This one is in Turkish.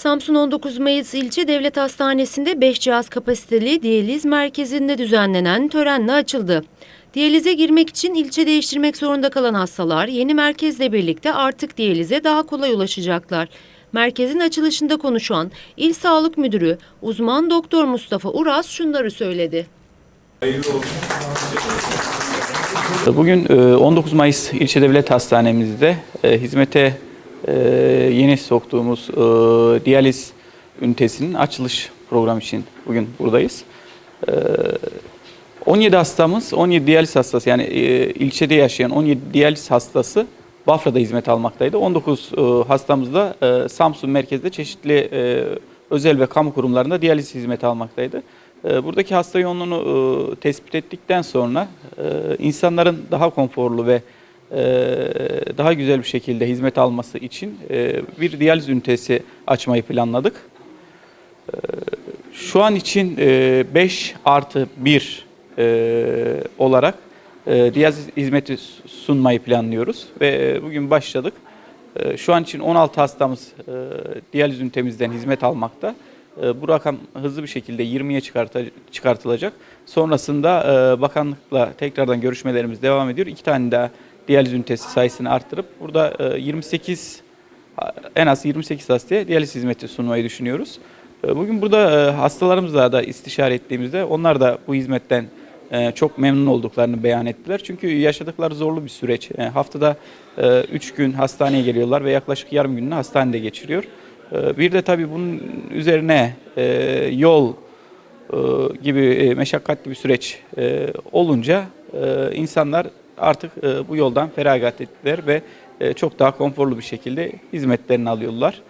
Samsun 19 Mayıs İlçe Devlet Hastanesi'nde 5 cihaz kapasiteli diyaliz merkezinde düzenlenen törenle açıldı. Diyalize girmek için ilçe değiştirmek zorunda kalan hastalar yeni merkezle birlikte artık diyalize daha kolay ulaşacaklar. Merkezin açılışında konuşan İl Sağlık Müdürü uzman doktor Mustafa Uras şunları söyledi. Bugün e, 19 Mayıs İlçe Devlet Hastanemizde e, hizmete e, yeni soktuğumuz e, diyaliz ünitesinin açılış programı için bugün buradayız. E, 17 hastamız, 17 diyaliz hastası yani e, ilçede yaşayan 17 diyaliz hastası Bafra'da hizmet almaktaydı. 19 e, hastamız da e, Samsun merkezde çeşitli e, özel ve kamu kurumlarında diyaliz hizmeti almaktaydı. E, Buradaki hasta yoğunluğunu e, tespit ettikten sonra e, insanların daha konforlu ve daha güzel bir şekilde hizmet alması için e, bir diyaliz ünitesi açmayı planladık. E, Şu an için 5 artı 1 olarak e, diyaliz hizmeti sunmayı planlıyoruz ve e, bugün başladık. E, Şu an için 16 hastamız e, diyaliz ünitemizden hizmet almakta. E, Bu rakam hızlı bir şekilde 20'ye çıkarta- çıkartılacak. Sonrasında e, bakanlıkla tekrardan görüşmelerimiz devam ediyor. İki tane daha diyaliz ünitesi sayısını arttırıp burada e, 28 en az 28 hastaya diyaliz hizmeti sunmayı düşünüyoruz. E, Bugün burada e, hastalarımızla da istişare ettiğimizde onlar da bu hizmetten e, çok memnun olduklarını beyan ettiler. Çünkü yaşadıkları zorlu bir süreç. E, Haftada 3 gün hastaneye geliyorlar ve yaklaşık yarım gününü hastanede geçiriyor. E, Bir de tabii bunun üzerine e, yol e, gibi e, meşakkatli bir süreç e, olunca e, insanlar artık e, bu yoldan feragat ettiler ve e, çok daha konforlu bir şekilde hizmetlerini alıyorlar.